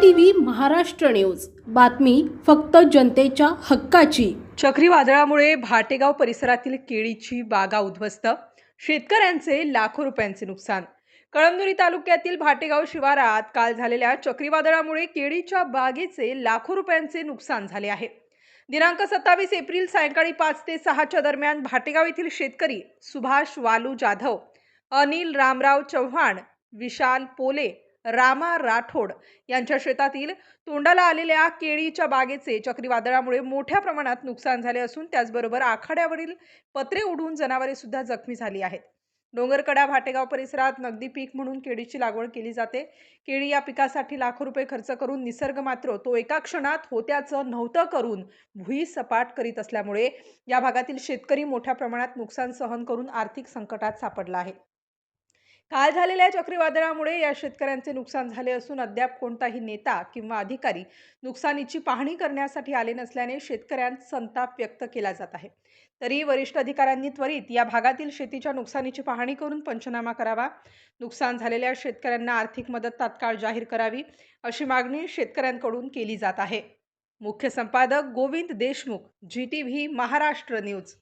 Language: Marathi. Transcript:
टीव्ही महाराष्ट्र न्यूज बातमी फक्त जनतेच्या हक्काची. चक्रीवादळामुळे भाटेगाव परिसरातील केळीची बागा उद्ध्वस्त. शेतकऱ्यांचे लाखो रुपयांचे नुकसान. कळमनुरी तालुक्यातील भाटेगाव शिवारात काल झालेल्या चक्रीवादळामुळे केळीच्या बागेचे लाखो रुपयांचे नुकसान झाले आहे. दिनांक सत्तावीस एप्रिल सायंकाळी पाच ते सहाच्या दरम्यान भाटेगाव येथील शेतकरी सुभाष वालू जाधव अनिल रामराव चव्हाण विशाल पोले रामा राठोड यांच्या शेतातील तोंडाला आलेल्या केळीच्या बागेचे चक्रीवादळामुळे मोठ्या प्रमाणात नुकसान झाले असून त्याचबरोबर आखाड्यावरील पत्रे उडून जनावरे सुद्धा जखमी झाली आहेत. डोंगरकडा भाटेगाव परिसरात नगदी पीक म्हणून केळीची लागवड केली जाते. केळी या पिकासाठी लाखो रुपये खर्च करून निसर्ग मात्र तो एका क्षणात होत्याचं नव्हतं करून भुई सपाट करीत असल्यामुळे या भागातील शेतकरी मोठ्या प्रमाणात नुकसान सहन करून आर्थिक संकटात सापडला आहे. काल झालेल्या चक्रीवादळामुळे या शेतकऱ्यांचे नुकसान झाले असून अद्याप कोणताही नेता किंवा अधिकारी नुकसानीची पाहणी करण्यासाठी आले नसल्याने शेतकऱ्यांत संताप व्यक्त केला जात आहे. तरी वरिष्ठ अधिकाऱ्यांनी त्वरित या भागातील शेतीच्या नुकसानीची पाहणी करून पंचनामा करावा. नुकसान झालेल्या शेतकऱ्यांना आर्थिक मदत तात्काळ जाहीर करावी अशी मागणी शेतकऱ्यांकडून केली जात आहे. मुख्य संपादक Govind Deshmukh ji T V Maharashtra news.